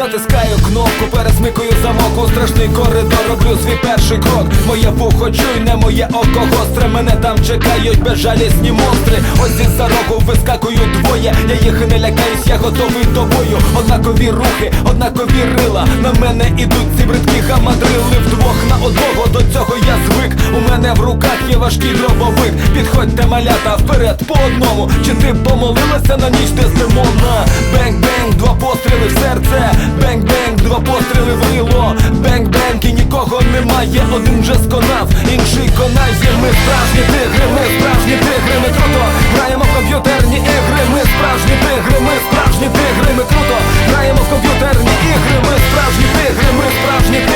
Натискаю кнопку, пересмикую замок у страшний коридор, роблю свій перший крок. Моє вухо чуй, не моє око гостре. Мене там чекають безжалісні монстри. Ось із за рогу вискакують двоє. Я їх не лякаюсь, я готовий до бою. Однакові рухи, однакові рила. На мене ідуть ці бридкі хамадрили вдвох на одного. До цього я звик. У мене в руках є важкий дробовик. Підходьте, малята, вперед по одному. Чи ти помолилася на ніч дездемона? Бенг-бенг, два постріли в серце. Бенг-бенг, два постріли в рило. Бенг-бенг, і нікого немає. Один вже сконав, інший конає. Ми справжні тигри,